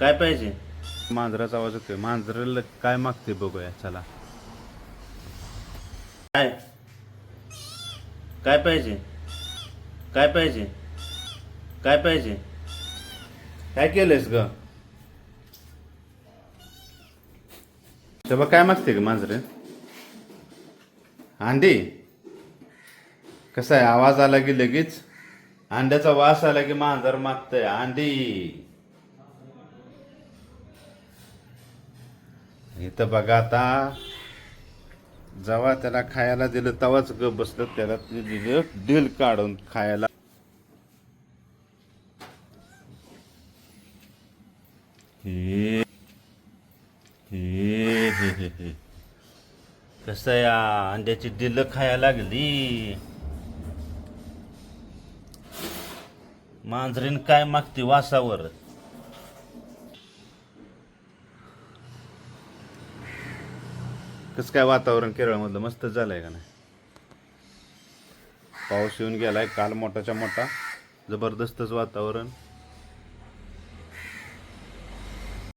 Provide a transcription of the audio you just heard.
काय पाहिजे? मांजराचा आवाज येतोय. मांजराला काय मागते बघूया चला. काय? काय पाहिजे? काय पाहिजे? काय पाहिजे? काय केलंयस ग? तेव्हा काय मागते ग मांजरे? अंडी? कसा आहे? आवाज आला की लगेच? अंड्याचा वास आला की मांजर मागतय. अंडी! इथं बघा आता. जेव्हा त्याला खायला दिलं तेव्हाच ग बसलं. त्याला ते दिलं डील काढून खायला. हे हे हे हे हे. कसं या अंड्याची डिल खायला लागली? मांजरीन काय मागते वासावर? कसं काय वातावरण केरळमधलं? मस्त झालंय का नाही? पाऊस येऊन गेलाय काल मोठाच्या मोठा जबरदस्तच वातावरण.